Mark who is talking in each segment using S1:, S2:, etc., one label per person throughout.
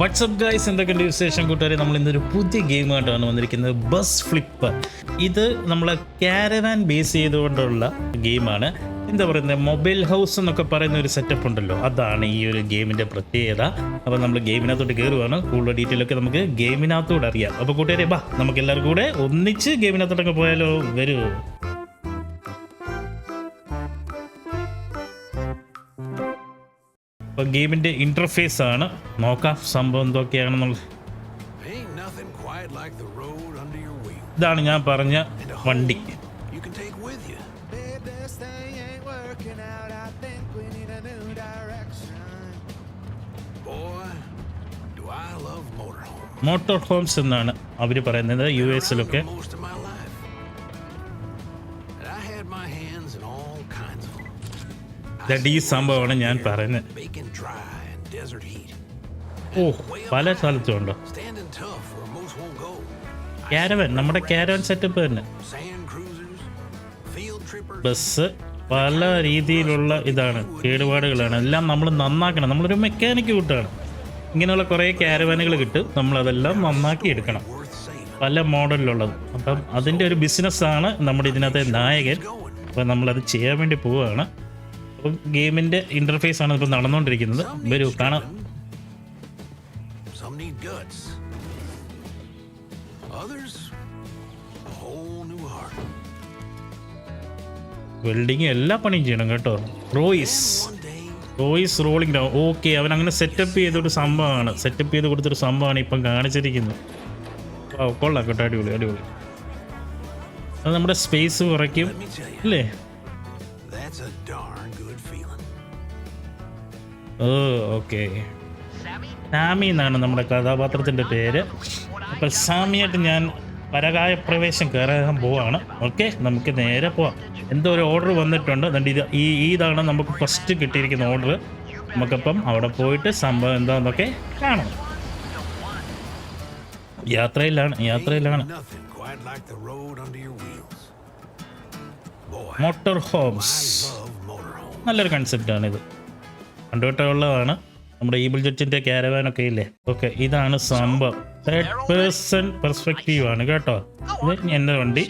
S1: WhatsApp guys എന്തൊക്കെയുണ്ട് വിശേഷം കൂട്ടുകാരെ? നമ്മൾ ഇന്നൊരു പുതിയ ഗെയിമായിട്ടാണ് വന്നിരിക്കുന്നത്. ബസ് ഫ്ലിപ്പ് ഇത് നമ്മളെ ക്യാരവാൻ ബേസ് ചെയ്തുകൊണ്ടുള്ള ഗെയിമാണ്. എന്താ പറയുന്നത് മൊബൈൽ ഹൗസ് എന്നൊക്കെ പറയുന്ന ഒരു സെറ്റപ്പ് ഉണ്ടല്ലോ. അതാണ് ഈ ഒരു ഗെയിമിന്റെ പ്രത്യേകത. അപ്പോൾ നമ്മൾ ഗെയിമിനകത്തോട്ട് കയറുവാണ് കൂടുതൽ ഡീറ്റെയിൽ ഒക്കെ നമുക്ക് ഗെയിമിനകത്തോട് അറിയാം. അപ്പോൾ കൂട്ടുകാരെ ബാ നമുക്ക് എല്ലാവർക്കും കൂടെ ഒന്നിച്ച് ഗെയിമിനകത്തോട്ടൊക്കെ പോയാലോ? വരൂ. ഇപ്പം ഗെയിമിന്റെ ഇന്റർഫേസ് ആണ്. നോക്കാം സംഭവം എന്തൊക്കെയാണെന്നുള്ളത്. ഇതാണ് ഞാൻ പറഞ്ഞ വണ്ടി. മോട്ടോർ ഹോംസ് എന്നാണ് അവർ പറയുന്നത് യു എസിലൊക്കെ ദാണ്ട് ഈ സംഭവമാണ് ഞാൻ പറയുന്നത്. ഓ പല സ്ഥലത്തും ഉണ്ടോ. ക്യാരവൻ നമ്മുടെ കാരവൻ സെറ്റപ്പ് തന്നെ. ബസ് പല രീതിയിലുള്ള ഇതാണ് കേടുപാടുകളാണ്. എല്ലാം നമ്മൾ നന്നാക്കണം. നമ്മളൊരു മെക്കാനിക്ക് കൂട്ടാണ്. ഇങ്ങനെയുള്ള കുറേ ക്യാരവാനുകൾ കിട്ടും. നമ്മളതെല്ലാം നന്നാക്കി എടുക്കണം. പല മോഡലിലുള്ളത്. അപ്പം അതിന്റെ ഒരു ബിസിനസ്സാണ് നമ്മുടെ ഇതിനകത്തെ നായകൻ. അപ്പം നമ്മളത് ചെയ്യാൻ വേണ്ടി പോവുകയാണ്. അപ്പം ഗെയിമിന്റെ ഇന്റർഫേസ് ആണ് ഇപ്പോൾ നടന്നുകൊണ്ടിരിക്കുന്നത്. വരൂ കാണാം. വെൽഡിങ് എല്ലാ പണിയും ചെയ്യണം കേട്ടോ.
S2: Royce
S1: Royce rolling down okay അവൻ അങ്ങനെ സെറ്റപ്പ് ചെയ്തൊരു സംഭവമാണ്. സെറ്റപ്പ് ചെയ്ത് കൊടുത്തൊരു സംഭവമാണ് ഇപ്പം കാണിച്ചിരിക്കുന്നത്. കൊള്ളാം കേട്ടോ. അടിപൊളി അടിപൊളി. അത് നമ്മുടെ സ്പേസ് കുറയ്ക്കും. അല്ലേ?
S2: That's a darn.
S1: Oh okay. Sammy എന്നാണ് നമ്മുടെ കഥാപാത്രത്തിന്റെ പേര്. അപ്പോൾ സാമിയായിട്ട് ഞാൻ പരകായ പ്രവേശം കയറാൻ പോവാണ്. ഓക്കെ നമുക്ക് നേരെ പോവാം. എന്തോ ഒരു ഓർഡർ വന്നിട്ടുണ്ട്. എന്നിട്ട് ഇത് ഈ ഇതാണ് നമുക്ക് ഫസ്റ്റ് കിട്ടിയിരിക്കുന്ന ഓർഡർ നമുക്കപ്പം അവിടെ പോയിട്ട് സംഭവം എന്താണെന്നൊക്കെ കാണാം. യാത്രയിലാണ് യാത്രയിലാണ്.
S2: Motor homes.
S1: നല്ലൊരു കൺസെപ്റ്റാണ് ഇത് നമ്മുടെ നമ്മുടെ ജഡ്ജിന്റെ കാരവാൻ ഒക്കെ ഇല്ലേ? ഓക്കെ ഇതാണ് സംഭവം. തേർഡ് പേഴ്സൺ പെർസ്പെക്റ്റീവ് ആണ് കേട്ടോ. ഇത് എന്റെ വണ്ടി.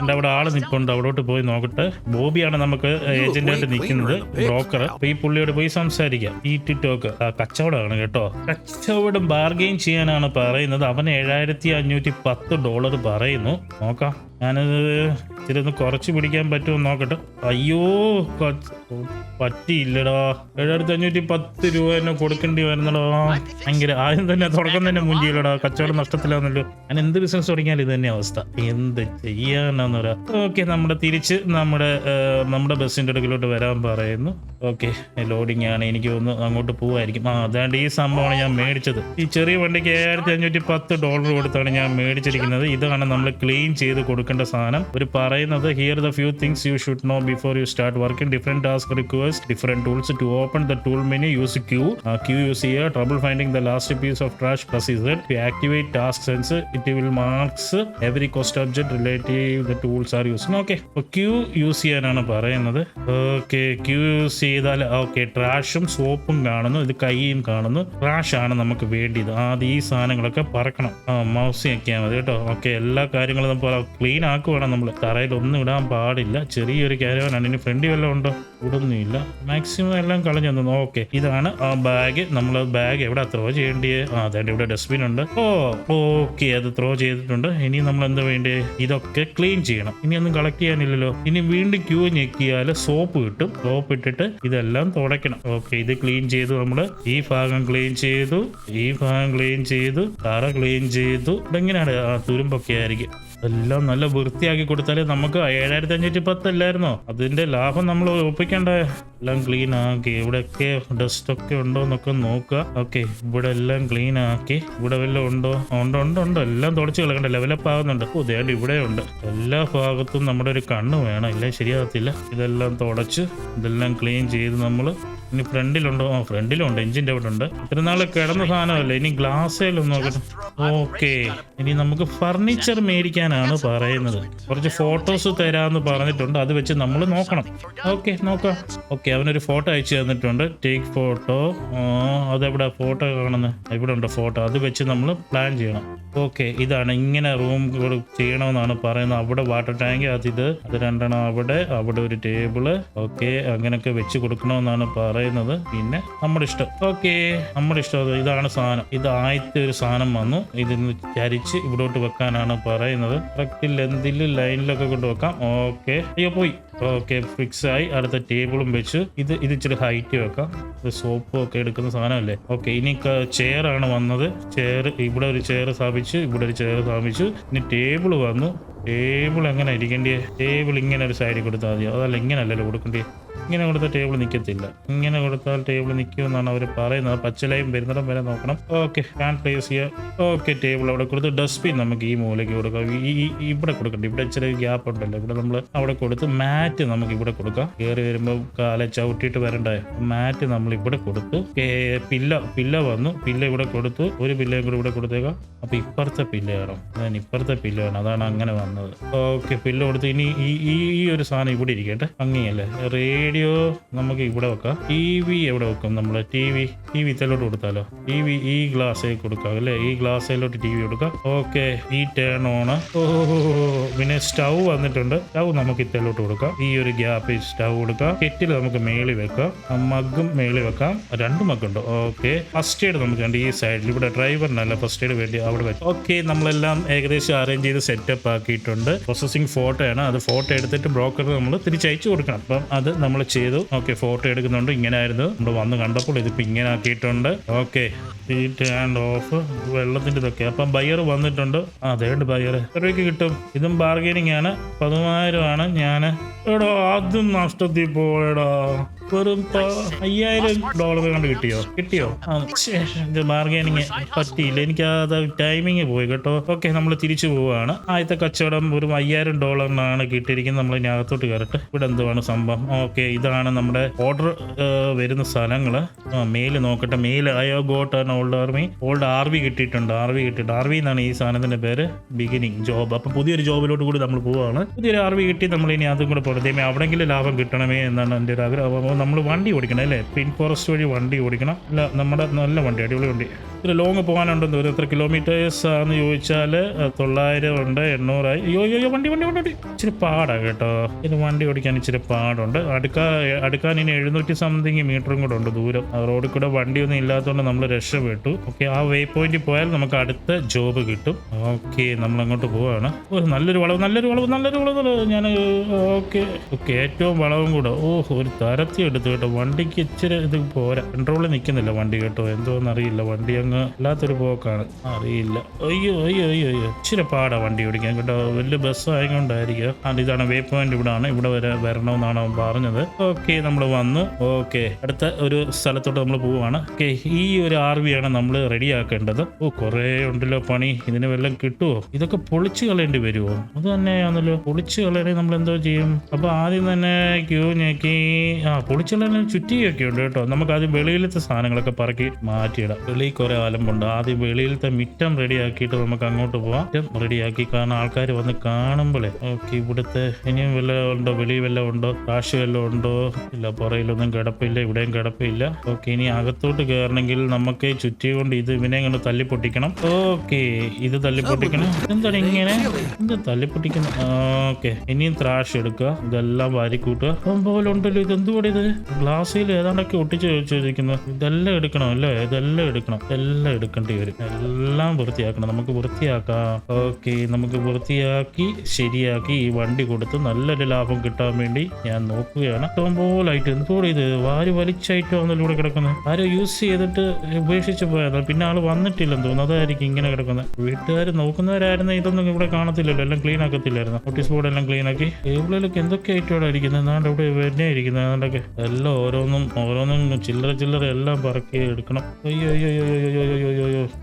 S1: എന്റെ അവിടെ ആൾ നിൽപ്പുണ്ട് അവിടോട്ട് പോയി നോക്കട്ടെ. ബോബിയാണ് നമുക്ക് ഏജന്റായിട്ട് നിൽക്കുന്നത്. ബ്രോക്കർ അപ്പൊ ഈ പുള്ളിയോട് പോയി സംസാരിക്കാം. ഈ ടിറ്റോക്ക്. കച്ചവടമാണ് കേട്ടോ. കച്ചവടം ബാർഗെയിൻ ചെയ്യാനാണ് പറയുന്നത്. അവൻ ഏഴായിരത്തി അഞ്ഞൂറ്റി പത്ത് ഡോളർ പറയുന്നു. നോക്കാം. ഞാനത് ഇച്ചിരി ഒന്ന് കുറച്ച് പിടിക്കാൻ പറ്റുമോ നോക്കട്ടെ. അയ്യോ പറ്റിയില്ലടാ. ഏഴായിരത്തി അഞ്ഞൂറ്റി പത്ത് രൂപ തന്നെ കൊടുക്കേണ്ടി വരുന്നടാ. ഭയങ്കര ആദ്യം തന്നെ തുടക്കം തന്നെ മുഞ്ചിയില്ലടാ കച്ചവടം നഷ്ടത്തിലാന്നല്ലോ ഞാൻ എന്ത് ബിസിനസ് തുടങ്ങിയാലും ഇത് തന്നെ അവസ്ഥ. എന്ത് ചെയ്യാനാന്ന് പറയാ. ഓക്കെ നമ്മുടെ തിരിച്ച് നമ്മുടെ നമ്മുടെ ബസ്സിന്റെ അടുക്കിലോട്ട് വരാൻ പറയുന്നു. ഓക്കെ ലോഡിംഗ് ആണ്. എനിക്ക് ഒന്ന് അങ്ങോട്ട് പോവായിരിക്കും. ആ അതാണ്ട് ഈ സംഭവമാണ് ഞാൻ മേടിച്ചത്. ഈ ചെറിയ വണ്ടിക്ക് ഏഴായിരത്തി അഞ്ഞൂറ്റി പത്ത് ഡോളർ കൊടുത്താണ് ഞാൻ മേടിച്ചിരിക്കുന്നത്. ഇതാണ് നമ്മൾ ക്ലീൻ ചെയ്ത് കൊടുക്കേണ്ട സാധനം. അവർ പറയുന്നത് here the few things you should know before you start working different task request different tools to open the tool menu use Q Q use ചെയ്യുക trouble finding the last piece of trash Z to activate task sense it will marks every cost object relative the tools are use okay Q use ചെയ്യാനാണ് പറയുന്നത്. Okay Q use ചെയ്താൽ okay ട്രാഷും സോപ്പും കാണുന്നു. ഇത് കൈയും കാണുന്നു. ട്രാഷ് ആണ് നമുക്ക് വേണ്ടിയത്. ആദ്യം ഈ സാധനങ്ങളൊക്കെ പറക്കണം. ആ മൗസ് മതി കേട്ടോ. ഓക്കെ എല്ലാ കാര്യങ്ങളും നമ്മൾ ക്ലീൻ ആക്കുവാണ് നമ്മൾ തറയിൽ ഒന്നും ഇടാൻ പാടില്ല. ചെറിയൊരു കാര്യമാണ് ഇനി ഫ്രണ്ടി വല്ലതും ഉണ്ടോ? ഇടൊന്നുമില്ല മാക്സിമം എല്ലാം കളഞ്ഞു തന്നു. ഓക്കെ ഇതാണ് ആ ബാഗ് നമ്മൾ ബാഗ് എവിടെ ത്രോ ചെയ്യേണ്ടിയേ? ആ അതായത് ഇവിടെ ഡസ്റ്റ്ബിൻ ഉണ്ട്. ഓ ഓക്കെ അത് ത്രോ ചെയ്തിട്ടുണ്ട്. ഇനി നമ്മൾ എന്താ വേണ്ടേ? ഇതൊക്കെ ക്ലീൻ ചെയ്യണം. ഇനി ഒന്നും കളക്ട് ചെയ്യാനില്ലല്ലോ. ഇനി വീണ്ടും ക്യൂ ഞെക്കിയാൽ സോപ്പ് കിട്ടും. സോപ്പ് ഇട്ടിട്ട് ഇതെല്ലാം തുടയ്ക്കണം. ഓക്കെ ഇത് ക്ലീൻ ചെയ്തു നമ്മൾ ഈ ഭാഗം ക്ലീൻ ചെയ്തു. ഈ ഭാഗം ക്ലീൻ ചെയ്തു. തറ ക്ലീൻ ചെയ്തു. ഇതെങ്ങനെയാണ്? തുരുമ്പൊക്കെ ആയിരിക്കും. എല്ലാം നല്ല വൃത്തിയാക്കി കൊടുത്താലേ നമുക്ക് ഏഴായിരത്തി അഞ്ഞൂറ്റി പത്തല്ലായിരുന്നോ അതിന്റെ ലാഭം നമ്മൾ ഒപ്പിക്കണ്ടേ എല്ലാം ക്ലീൻ ആക്കി. ഇവിടെ ഇവിടെയൊക്കെ ഡസ്റ്റ് ഒക്കെ ഉണ്ടോ എന്നൊക്കെ നോക്കുക. ഓക്കെ ഇവിടെ എല്ലാം ക്ലീൻ ആക്കി. ഇവിടെ വല്ലതും ഉണ്ടോ? ഉണ്ടോ ഉണ്ട് ഉണ്ട്. എല്ലാം തുടച്ചു കളക്കണ്ട ലെവലപ്പ് ആകുന്നുണ്ട്. ഓ ഇവിടെ ഉണ്ട്. എല്ലാ ഭാഗത്തും നമ്മുടെ ഒരു കണ്ണ് വേണം. ഇല്ല ശരിയാകത്തില്ല. ഇതെല്ലാം തുടച്ച് ഇതെല്ലാം ക്ലീൻ ചെയ്ത് നമ്മൾ ഇനി ഫ്രണ്ടിലുണ്ടോ ആ ഫ്രണ്ടിലുണ്ട് എഞ്ചിന്റെ അവിടെ ഉണ്ട്. ഇത്ര നാൾ കിടന്ന സാധനമല്ലേ? ഇനി ഗ്ലാസ്സിലും നോക്കട്ടെ. ഓക്കെ. ഇനി നമുക്ക് ഫർണിച്ചർ മേടിക്കാനാണ് പറയുന്നത്. കുറച്ച് ഫോട്ടോസ് തരാമെന്ന് പറഞ്ഞിട്ടുണ്ട്. അത് വെച്ച് നമ്മൾ നോക്കണം. ഓക്കെ നോക്കാം. ഓക്കെ അവനൊരു ഫോട്ടോ അയച്ചു തന്നിട്ടുണ്ട്. ടേക്ക് ഫോട്ടോ അതെവിടെ ഫോട്ടോ കാണുന്നത് ഇവിടെ ഉണ്ട് ഫോട്ടോ അത് വെച്ച് നമ്മൾ പ്ലാൻ ചെയ്യണം. ഓക്കെ ഇതാണ് ഇങ്ങനെ റൂം ചെയ്യണമെന്നാണ് പറയുന്നത്. അവിടെ വാട്ടർ ടാങ്ക് അത് ഇത് അത് രണ്ടെണ്ണം അവിടെ അവിടെ ഒരു ടേബിൾ ഓക്കെ അങ്ങനെയൊക്കെ വെച്ച് കൊടുക്കണമെന്നാണ് പറയുന്നത്. പിന്നെ നമ്മുടെ ഇഷ്ടം. ഓക്കെ നമ്മുടെ ഇഷ്ടം. ഇതാണ് സാധനം. ഇത് ആദ്യത്തെ ഒരു സാധനം വന്നു. ഇതിന്ന് ചരിച്ച് ഇവിടോട്ട് വെക്കാനാണ് പറയുന്നത്. കറക്റ്റ് ലെന്തിൽ ലൈനിലൊക്കെ കൊണ്ട് വെക്കാം. ഓക്കെ അയ്യോ പോയി. ഓക്കെ ഫിക്സ് ആയി. അടുത്ത ടേബിളും വെച്ച് ഇത് ഇത് ഇച്ചിരി ഹൈറ്റ് വെക്കാം. ഇത് സോപ്പും ഒക്കെ എടുക്കുന്ന സാധനമല്ലേ? ഓക്കെ ഇനി ചെയർ ആണ് വന്നത്. ചെയർ ഇവിടെ ഒരു ചെയർ സ്ഥാപിച്ച് ഇവിടെ ഒരു ചെയർ സ്ഥാപിച്ചു. ഇനി ടേബിൾ വന്നു. ടേബിൾ എങ്ങനെ ഇരിക്കേണ്ടേ ടേബിൾ ഇങ്ങനെ ഒരു സൈഡിൽ കൊടുത്താൽ മതിയോ? അതല്ല ഇങ്ങനെ കൊടുക്കണ്ടേ ഇങ്ങനെ കൊടുത്താൽ ടേബിൾ നിൽക്കത്തില്ല ഇങ്ങനെ കൊടുത്താൽ ടേബിൾ നിൽക്കുമെന്നാണ് അവർ പറയുന്നത്. പച്ചലയും വരുന്നിടം വരെ നോക്കണം. ഓക്കെ ഫാൻ പ്ലേസ് ചെയ്യുക ഓക്കെ ടേബിൾ അവിടെ കൊടുത്ത് ഡസ്റ്റ്ബിൻ നമുക്ക് ഈ മൂലയ്ക്ക് കൊടുക്കാം. ഈ ഇവിടെ കൊടുക്കണ്ട. ഇവിടെ ഇച്ചിരി ഗ്യാപ്പ് ഉണ്ടല്ലോ. ഇവിടെ നമ്മൾ അവിടെ കൊടുത്ത് മാറ്റ് നമുക്ക് ഇവിടെ കൊടുക്കാം. കയറി വരുമ്പോൾ കാല ചവിട്ടിയിട്ട് വരണ്ടേ? മാറ്റ് നമ്മൾ ഇവിടെ കൊടുത്തു പില്ല പില്ല വന്നു. പില്ല ഇവിടെ കൊടുത്തു. ഒരു പില്ലയും കൂടെ ഇവിടെ കൊടുത്തേക്കാം. അപ്പൊ ഇപ്പുറത്തെ പില്ല വേണം. ഞാൻ ഇപ്പുറത്തെ പില്ല വേണം. അതാണ് അങ്ങനെ വന്നത്. ഓക്കെ പില്ല കൊടുത്ത് ഇനി ഈ ഈ ഒരു സാധനം ഇവിടെ ഇരിക്കട്ടെ. അങ്ങനെയല്ലേ റേഡിയോ നമുക്ക് ഇവിടെ വെക്കാം. ടി വി എവിടെ വെക്കും നമ്മൾ ടി വി ടി വി ഇത്തലോട്ട് കൊടുത്താലോ? ടി വി ഈ ഗ്ലാസ്സിൽ കൊടുക്കാം അല്ലേ? ഈ ഗ്ലാസ്സിലോട്ട് ടി വി കൊടുക്കാം. ഓക്കെ ഈ ടേൺ ഓൺ ഓ പിന്നെ സ്റ്റൗ വന്നിട്ടുണ്ട്. സ്റ്റൗ നമുക്ക് ഇത്തലോട്ട് കൊടുക്കാം. ഈ ഒരു ഗ്യാപ്പിൽ സ്റ്റൗ കൊടുക്കാം. കെറ്റിൽ നമുക്ക് മേളി വെക്കാം. മഗ്ഗും മേളി വെക്കാം. രണ്ട് മഗ്ഗുണ്ട് ഓക്കെ ഫസ്റ്റ് എയ്ഡ് നമുക്ക് വേണ്ടി ഈ സൈഡിൽ ഇവിടെ ഡ്രൈവറിനല്ല ഫസ്റ്റ് എയ്ഡ് വേണ്ടി അവിടെ വെക്കാം ഓക്കെ നമ്മളെല്ലാം ഏകദേശം അറേഞ്ച് ചെയ്ത് സെറ്റപ്പ് ആക്കിയിട്ടുണ്ട്. പ്രോസസ്സിംഗ് ഫോട്ടോ ആണ്. അത് ഫോട്ടോ എടുത്തിട്ട് ബ്രോക്കർ നമ്മൾ തിരിച്ചയച്ചു കൊടുക്കണം. അപ്പം അത് നമ്മൾ ചെയ്തു. ഓക്കെ ഫോട്ടോ എടുക്കുന്നുണ്ട്. ഇങ്ങനെ ആയിരുന്നു നമ്മൾ വന്ന് കണ്ടപ്പോൾ ഇതിപ്പോൾ ഇങ്ങനെ ആക്കിയിട്ടുണ്ട്. ഓക്കെ ഹീറ്റ് ആൻഡ് ഓഫ് വെള്ളത്തിന്റെ ഇതൊക്കെ. അപ്പം ബയർ വന്നിട്ടുണ്ട്. അതേണ്ട് ബയ്യർ എത്ര രൂപയ്ക്ക് കിട്ടും? ഇതും ബാർഗെയിനിങ് ആണ്. പതിനായിരമാണ് ഞാൻ എടാ അതും നഷ്ടത്തിൽ പോയടാ വെറും അയ്യായിരം ഡോളർ കണ്ട് കിട്ടിയോ? കിട്ടിയോ? ആ ഇത് ബാർഗൈനിങ് പറ്റിയില്ല. എനിക്ക് അത് ടൈമിങ് പോയി കേട്ടോ. ഓക്കെ നമ്മൾ തിരിച്ചു പോവുകയാണ്. ആദ്യത്തെ കച്ചവടം ഒരു അയ്യായിരം ഡോളറിനാണ് കിട്ടിയിരിക്കുന്നത്. നമ്മൾ ഇനി അകത്തോട്ട് കയറട്ടെ. ഇവിടെ എന്തുവാണ് സംഭവം? ഓക്കെ ഇതാണ് നമ്മുടെ ഓർഡർ വരുന്ന സ്ഥലങ്ങൾ. മെയിൽ നോക്കട്ടെ. Mail Io got and old army old R V കിട്ടിയിട്ടുണ്ട്. ആർ വി കിട്ടിയിട്ട് ആർ വി എന്നാണ് ഈ സാധനത്തിന്റെ പേര്. ബിഗിനിങ് ജോബ് അപ്പം പുതിയൊരു ജോബിലോട്ട് കൂടി നമ്മൾ പോവാണ് പുതിയൊരു ആർ വി കിട്ടി. നമ്മൾ ഇനി അതും കൂടെ പുറത്തേമേ അവിടെങ്കിലും ലാഭം കിട്ടണമേ എന്നാണ് എന്റെ ഒരു ആഗ്രഹം. നമ്മൾ വണ്ടി ഓടിക്കണം അല്ലേ? പിൻ ഫോറസ്റ്റ് വഴി വണ്ടി ഓടിക്കണം. അല്ല നമ്മുടെ നല്ല വണ്ടി അടിപൊളി വണ്ടി. ഒരു ലോങ് പോകാനുണ്ടെന്ന് ഒരു എത്ര കിലോമീറ്റേഴ്സ് ആണെന്ന് ചോദിച്ചാൽ തൊള്ളായിരം ഉണ്ട് എണ്ണൂറായി. അയ്യോ അയ്യോ വണ്ടി വണ്ടി വണ്ടി ഇച്ചിരി പാടാണ് കേട്ടോ. ഇത് വണ്ടി ഓടിക്കാൻ ഇച്ചിരി പാടുണ്ട്. അടുക്കാ അടുക്കാൻ ഇനി എഴുന്നൂറ്റി സംതിങ് മീറ്ററും കൂടെ ഉണ്ട് ദൂരം. റോഡിൽ കൂടെ വണ്ടിയൊന്നും ഇല്ലാത്തതുകൊണ്ട് നമ്മൾ രക്ഷപ്പെട്ടു. ഓക്കെ ആ വേ പോയിന്റിൽ പോയാൽ നമുക്ക് അടുത്ത ജോബ് കിട്ടും. ഓക്കെ നമ്മൾ അങ്ങോട്ട് പോവാണ്. ഒരു നല്ലൊരു വളവ് നല്ലൊരു വളവ് നല്ലൊരു വളവ് ഞാൻ ഓക്കെ ഓക്കെ ഏറ്റവും വളവും കൂടെ. ഓ ഒരു തരത്തി എടുത്തു കേട്ടോ. വണ്ടിക്ക് ഇച്ചിരി ഇത് പോരാ. കൺട്രോളിൽ നിൽക്കുന്നില്ല വണ്ടി കേട്ടോ. എന്തോന്നറിയില്ല. വണ്ടി അങ്ങ് അല്ലാത്തൊരു പോക്കാണ്. അറിയില്ല. അയ്യോ അയ്യോ അയ്യോ അയ്യോ. ഇച്ചിരി പാടാ വണ്ടി ഓടിക്കാൻ കേട്ടോ. വലിയ ബസ് ആയതുകൊണ്ടായിരിക്കും അത് ഇതാണ് വേ പോയിന്റ് ഇവിടെ ആണ് ഇവിടെ വരെ വരണമെന്നാണ് അവൻ പറഞ്ഞത്. ഓക്കെ നമ്മൾ വന്നു. ഓക്കെ അടുത്ത ഒരു സ്ഥലത്തോട്ട് നമ്മൾ പോവുകയാണ്. ഓക്കെ ഈ ഒരു ആർ വി ആണ് നമ്മൾ റെഡിയാക്കേണ്ടത്. ഓ കുറേ ഉണ്ടല്ലോ പണി. ഇതിന് വല്ലതും കിട്ടുമോ ഇതൊക്കെ പൊളിച്ചു കളയേണ്ടി വരുമോ അത് തന്നെയാണല്ലോ. പൊളിച്ചു കളയണമെങ്കിൽ നമ്മൾ എന്തോ ചെയ്യും. അപ്പൊ ആദ്യം തന്നെ ക്യൂ ഞെക്കി. ആ പൊളിച്ചു കളയാൻ ചുറ്റിയൊക്കെ ഉണ്ട് കേട്ടോ. നമുക്ക് ആദ്യം വെളിയിലത്തെ സാധനങ്ങളൊക്കെ പറക്കി മാറ്റിയിടാം. വെളിയിൽ കുറെ ആലമ്പുണ്ട് ആദ്യം വെളിയിലത്തെ മിറ്റം റെഡിയാക്കിയിട്ട് നമുക്ക് അങ്ങോട്ട് പോവാം. മിറ്റം റെഡിയാക്കി കാരണം ആൾക്കാർ വന്ന് കാണുമ്പോഴേ ഓക്കെ ഇവിടുത്തെ ഇനിയും വല്ല ഉണ്ടോ? വെളിയിൽ വല്ല ഉണ്ടോ? കാശ് വല്ല ഉണ്ടോ? ഇല്ല പുറയിലൊന്നും കിടപ്പില്ല ഇവിടെയും കിടപ്പില്ല. ഓക്കെ ഇനി അകത്തോട്ട് കയറണമെങ്കിൽ നമുക്ക് ചുറ്റി കൊണ്ട് ഇത് ഇവനെ കൊണ്ട് തല്ലിപ്പൊട്ടിക്കണം. ഓക്കെ ഇത് തല്ലിപ്പൊട്ടിക്കണം. എന്താണ് ഇങ്ങനെ? ഇത് തല്ലിപ്പൊട്ടിക്കണം ഓക്കെ ഇനിയും ത്രാഷ് എടുക്കുക. ഇതെല്ലാം വാരിക്കൂട്ടുക പോലെ ഉണ്ടല്ലോ ഇത് എന്തുകൂടെ ഇത്? ഗ്ലാസ്സിൽ ഏതാണ്ടൊക്കെ ഒട്ടിച്ച് ചോദിച്ചിരിക്കുന്നത് ഇതെല്ലാം എടുക്കണം അല്ലേ? ഇതെല്ലാം എടുക്കണം. എല്ലാം എടുക്കേണ്ടി വരും. എല്ലാം വൃത്തിയാക്കണം. നമുക്ക് വൃത്തിയാക്കാം. ഓക്കെ നമുക്ക് വൃത്തിയാക്കി ശരിയാക്കി ഈ വണ്ടി കൊടുത്ത് നല്ലൊരു ലാഭം കിട്ടാൻ വേണ്ടി ഞാൻ നോക്കുകയാണ്. ഇഷ്ടംപോലായിട്ട് എന്തോടെ ഇത്? വാരി വലിച്ചായിട്ടോ ഒന്നിലൂടെ കിടക്കുന്നത് ആരോ യൂസ് ചെയ്തിട്ട് ഉപേക്ഷിച്ച് പോയതാണ് പിന്നെ ആൾ വന്നിട്ടില്ലെന്ന് തോന്നുന്നു. അതായിരിക്കും ഇങ്ങനെ കിടക്കുന്നത് വീട്ടുകാർ നോക്കുന്നവരായിരുന്നു ഇതൊന്നും ഇവിടെ കാണത്തില്ലല്ലോ. എല്ലാം ക്ലീൻ ആക്കത്തില്ലായിരുന്നു? നോട്ടീസ് ബോർഡ് എല്ലാം ക്ലീൻ ആക്കി. ടേബിളിലൊക്കെ എന്തൊക്കെ ആയിട്ടാണ് ഇരിക്കുന്നത് എന്നാണ്ട് ഇവിടെ തന്നെ ഇരിക്കുന്നത് അതുകൊണ്ടൊക്കെ എല്ലാം ഓരോന്നും ഓരോന്നും ചില്ലറ ചില്ലറ എല്ലാം പറക്കി എടുക്കണം. അയ്യോ അയ്യോ അയ്യോ.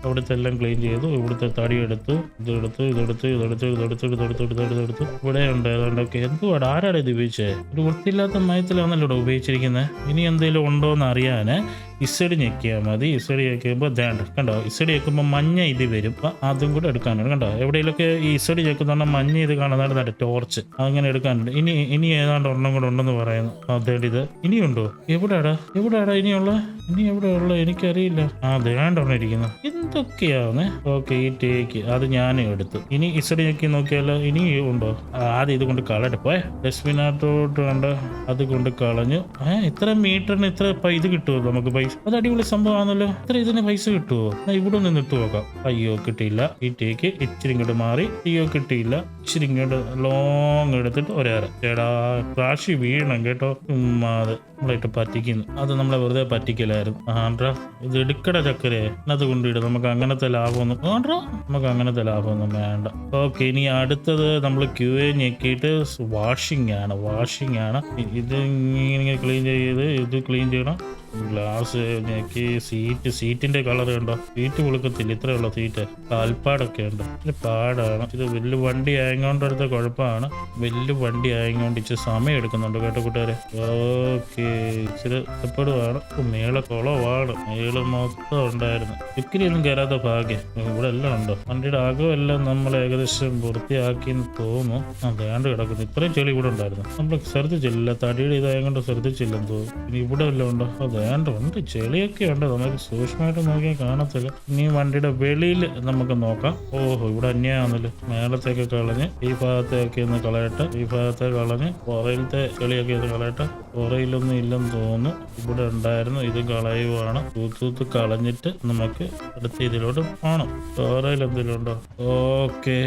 S1: അവിടുത്തെ എല്ലാം ക്ലീൻ ചെയ്തു. ഇവിടുത്തെ തടി എടുത്തു. ഇതെടുത്ത് ഇതെടുത്ത് ഇതെടുത്ത് ഇതെടുത്ത് ഇതെടുത്ത് ഇതെടുത്ത് ഇവിടെ ഉണ്ട് ഏതാണ്ടൊക്കെ എന്തുവാട്? ആരാണ് ഇത് ഉപയോഗിച്ചത് ഒരു വൃത്തിയില്ലാത്ത മയത്തിലാണല്ലോ ഉപയോഗിച്ചിരിക്കുന്നത് ഇനി എന്തെങ്കിലും ഉണ്ടോ എന്ന് അറിയാന്. ഇസടി ഞെക്കിയാൽ മതി. ഇസടി ഞെക്കുമ്പോൾ ദേണ്ട കണ്ടോ? ഇസടി ഞെക്കുമ്പോൾ മഞ്ഞ ഇത് വരും. അതും കൂടെ എടുക്കാനുണ്ട്. കണ്ടോ? എവിടെയെങ്കിലൊക്കെ ഈ ഇസടി ഞെക്കുന്ന മഞ്ഞ ഇത് കാണുന്നതാണ് ടോർച്ച്. അങ്ങനെ എടുക്കാനുണ്ട്. ഇനി ഇനി ഏതാണ്ട് ഒരെണ്ണം കൂടെ ഉണ്ടെന്ന് പറയുന്നു. അതേണ്ട ഇത്. ഇനിയുണ്ടോ? എവിടെയാടാ? എവിടെയാടാ ഇനിയുള്ള ഇനി എവിടെയുള്ള എനിക്കറിയില്ല. ആ ദേണ്ടൊന്നും ഇരിക്കുന്നു. എന്തൊക്കെയാവുന്നേ ഓക്കെ ഈ ടേക്ക്. അത് ഞാനും എടുത്തു. ഇനി ഇസടി ഞെക്കി നോക്കിയാലോ? ഇനി ഉണ്ടോ? ആദ്യം ഇത് കൊണ്ട് കളയട്ടെ. പോയെ. ഡസ്റ്റ്ബിനകത്തോട്ട് കണ്ട് അത് കൊണ്ട് കളഞ്ഞു. ഏ ഇത്ര മീറ്ററിന് ഇത്ര ഇത് കിട്ടുമോ നമുക്ക് പൈസ? അത് അടിപൊളി സംഭവമാണല്ലോ. ഇത്ര ഇതിന് പൈസ കിട്ടുമോ ഇവിടെ നിന്ന് ഇട്ട് നോക്കാം. അയ്യോ കിട്ടിയില്ല. ഈ ടേക്ക് ഇച്ചിരി ഇങ്ങോട്ട് മാറി. അയ്യോ കിട്ടിയില്ല. ഇച്ചിരി ഇങ്ങോട്ട് ലോങ് എടുത്തിട്ട് ഒരേറെ. ചേടാ പ്രാശി വീഴണം കേട്ടോ. ഉമ്മാത്. നമ്മളായിട്ട് പറ്റിക്കുന്നു. അത് നമ്മളെ വെറുതെ പറ്റിക്കലായിരുന്നു. ആണ്ട്രാ ഇത് എടുക്കട ചക്കരെ. അത് കൊണ്ടിടും നമുക്ക് അങ്ങനത്തെ ലാഭമൊന്നും ആണ്ട്രാ നമുക്ക് അങ്ങനത്തെ ലാഭമൊന്നും വേണ്ട. ഓക്കെ ഇനി അടുത്തത് നമ്മൾ ക്യൂ എ ഞെക്കിയിട്ട് വാഷിംഗ് ആണ്. വാഷിംഗ് ആണ്. ഇത് ഇങ്ങനെ ക്ലീൻ ചെയ്ത് ഇത് ക്ലീൻ ചെയ്യണം. ഗ്ലാസ് ഞെക്കി സീറ്റ് സീറ്റിന്റെ കളർ കണ്ടോ? സീറ്റ് കൊടുക്കത്തില്ല ഇത്രയുള്ള സീറ്റ്. കാൽപ്പാടൊക്കെ ഉണ്ട്. ഇത് പാടാണ്. ഇത് വലിയ വണ്ടി ആയതുകൊണ്ട് അടുത്ത കുഴപ്പമാണ്. വലിയ വണ്ടി ആയതുകൊണ്ട് ഇച്ചിരി സമയം എടുക്കുന്നുണ്ട് കേട്ടോ കൂട്ടുകാരെ. ഓക്കെ. ഇച്ചിരി ഇഷ്ടപ്പെടുവാണ്. മേള കുളമാണ് മേള മൊത്തം ഉണ്ടായിരുന്നു. ഇക്കിരിയൊന്നും കയറാത്ത ഭാഗ്യം. ഇവിടെ എല്ലാം ഉണ്ടോ? വണ്ടിയുടെ അകമെല്ലാം നമ്മൾ ഏകദേശം പൂർത്തിയാക്കി എന്ന് തോന്നുന്നു. ആ വേണ്ട കിടക്കുന്നു. ഇത്രയും ചെളി ഇവിടെ ഉണ്ടായിരുന്നു. നമ്മൾ ശ്രദ്ധിച്ചില്ല. തടിയുടെ ഇതായതുകൊണ്ട് ശ്രദ്ധിച്ചില്ലെന്ന് തോന്നുന്നു. ഇനി ഇവിടെ എല്ലാം ഉണ്ടോ? അത്. വേണ്ട ഉണ്ട്. ചെളിയൊക്കെ ഉണ്ട്. നമുക്ക് സൂക്ഷ്മമായിട്ട് നോക്കിയാൽ കാണത്തില്ല. ഇനി വണ്ടിയുടെ വെളിയിൽ നമുക്ക് നോക്കാം. ഓഹോ ഇവിടെ അന്യാന്നല്ലോ. മേളത്തേക്ക് കളഞ്ഞ് ഈ ഭാഗത്തേക്ക് ഒന്ന് കളയട്ടെ. ഈ ഭാഗത്തെ കളഞ്ഞ് പുറയിലത്തെ ചെളിയൊക്കെ ഒന്ന് കളയട്ടെ. പുറയിലൊന്നും ഇല്ലെന്ന് തോന്നുന്നു. ഇവിടെ ഉണ്ടായിരുന്നു. ഇത് കളയുവാണ്. തൂത്തൂത്ത് കളഞ്ഞിട്ട് നമുക്ക് അടുത്ത ഇതിലോട്ട് പോകണം പുറയിൽ എന്തെങ്കിലും ഉണ്ടോ? ഓക്കെ.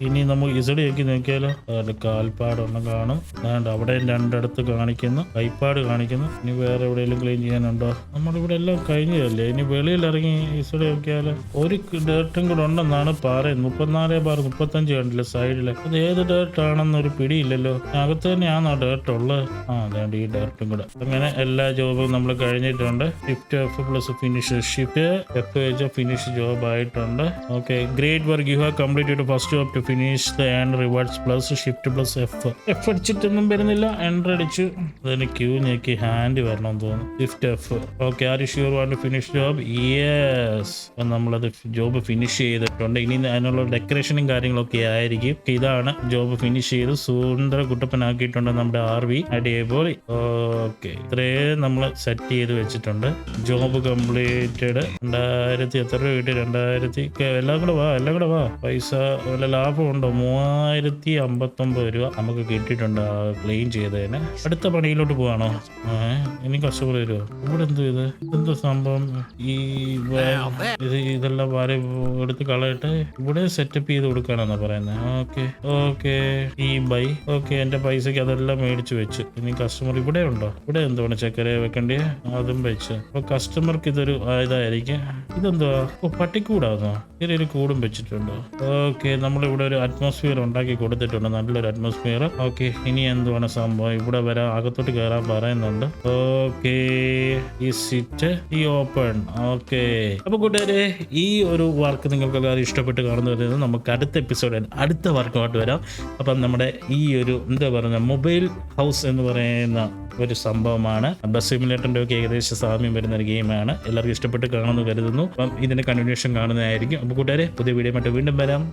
S1: ഇനി നമുക്ക് ഇസടി നോക്കി നോക്കിയാലോ? അതിൽ കാൽപ്പാടൊന്നും കാണും. വേണ്ട അവിടെ രണ്ടിടത്ത് കാണിക്കുന്നു. കൈപ്പാട് കാണിക്കുന്നു. ഇനി വേറെ എവിടെയെങ്കിലും ക്ലീൻ ചെയ്യാനുണ്ടോ നമ്മളിവിടെ എല്ലാം കഴിഞ്ഞതല്ലേ? ഇനി വെളിയിൽ ഇറങ്ങി ഇസടി നോക്കിയാൽ ഒരു ഡേർട്ടും കൂടെ ഉണ്ടെന്നാണ് പറയുന്നത്. മുപ്പത്തിനാല് ബാർ മുപ്പത്തഞ്ച് കണ്ടില്ല സൈഡിൽ അത് ഏത് ഡേർട്ട് ആണെന്നൊരു പിടിയില്ലല്ലോ. അകത്ത് തന്നെയാണോ ഡേർട്ട് ഉള്ളത്? ആ അതാണ്ട് ഈ ഡേർട്ടും കൂടെ. അങ്ങനെ എല്ലാ ജോബും നമ്മൾ കഴിഞ്ഞിട്ടുണ്ട്. Shift F plus finish shift F വെച്ച ഫിനിഷ് ജോബ് ആയിട്ടുണ്ട്. Okay great work you have completed first job to finish the and rewards plus shift plus F F അടിച്ചിട്ടൊന്നും വരുന്നില്ല. എന്റർ അടിച്ചു. അതിന് ക്യൂ ഞെക്കി ഹാൻഡ് വരണം തോന്നുന്നു. Shift F okay are sure want finish job yes നമ്മളത് job finish ചെയ്തിട്ടുണ്ട്. ഇനി അതിനുള്ള ഡെക്കറേഷനും കാര്യങ്ങളൊക്കെ ആയിരിക്കും. ഇതാണ് ജോബ് ഫിനിഷ് ചെയ്ത് സുന്ദര കുട്ടപ്പനാക്കിയിട്ടുണ്ട് നമ്മുടെ ആർ വി അടിപൊളി. ഓക്കെ ഇത്രയും നമ്മൾ സെറ്റ് ചെയ്ത് വെച്ചിട്ടുണ്ട്. ജോബ് കംപ്ലീറ്റഡ് രണ്ടായിരത്തി എത്ര രൂപ കിട്ടി? രണ്ടായിരത്തി എല്ലാം കൂടെ വാ എല്ലാം കൂടെ വാ. പൈസ വല്ല ലാഭമുണ്ടോ മൂവായിരത്തി അമ്പത്തൊമ്പത് രൂപ നമുക്ക് കിട്ടിയിട്ടുണ്ട് ക്ലെയിം ചെയ്തതിന്. അടുത്ത പണിയിലോട്ട് പോവാണോ? ഇനി കുറച്ചുകൂടെ വരുമോ? ഇവിടെ എന്തോ ഇത്? എന്തോ സംഭവം? ഈ ഇതെല്ലാം വര എടുത്ത് കളയട്ടെ ഇവിടെ സെറ്റപ്പ് ചെയ്ത് കൊടുക്കാനാണ് പറയുന്നത് ഓക്കെ ഓക്കെ ഈ ബൈ ഓക്കെ എന്റെ പൈസക്ക് അതെല്ലാം മേടിച്ചു വെച്ച്. ഇനി കസ്റ്റമർ ഇവിടെ ഉണ്ടോ? ഇവിടെ എന്തുവാണ് ചക്കര വെക്കണ്ടേ അതും വെച്ച്. അപ്പൊ കസ്റ്റമർക്ക് ഇതൊരു ഇതായിരിക്കും. ഇതെന്തുവാ? ഓ പട്ടിക്കൂടാന്നോ? ഇതിലൊരു കൂടും വെച്ചിട്ടുണ്ട്. ഓക്കെ നമ്മളിവിടെ ഒരു അറ്റ്മോസ്ഫിയർ ഉണ്ടാക്കി കൊടുത്തിട്ടുണ്ട്. നല്ലൊരു അറ്റ്മോസ്ഫിയർ ഓക്കെ ഇനി എന്തുവാണ് സംഭവം? ഇവിടെ വരാൻ അകത്തോട്ട് കയറാൻ പറയുന്നുണ്ട്. ഓക്കെ സിറ്റ് ഈ ഓപ്പൺ ഓക്കെ അപ്പൊ കൂട്ടുകാരെ ഈ ഒരു വർക്ക് നിങ്ങൾക്ക് എല്ലാവരും ഇഷ്ടപ്പെട്ട് കാണുന്നു വരുന്നത് നമുക്ക് അടുത്ത എപ്പിസോഡ് അടുത്ത വർക്കുമായിട്ട് വരാം. അപ്പം നമ്മുടെ ഈ ഒരു എന്താ പറയുക മൊബൈൽ ഹൗസ് എന്ന് പറയുന്ന ഒരു സംഭവമാണ്. ബസ് സിമുലേറ്ററിന്റെ ഒക്കെ ഏകദേശം സാമ്യം വരുന്ന ഒരു ഗെയിമാണ് എല്ലാവർക്കും ഇഷ്ടപ്പെട്ട് കാണുമെന്ന് കരുതുന്നു. അപ്പം ഇതിന്റെ കണ്ടിന്യൂഷൻ കാണുന്നതായിരിക്കും. അപ്പോൾ കൂട്ടുകാരെ പുതിയ വീഡിയോ വീണ്ടും വരാം.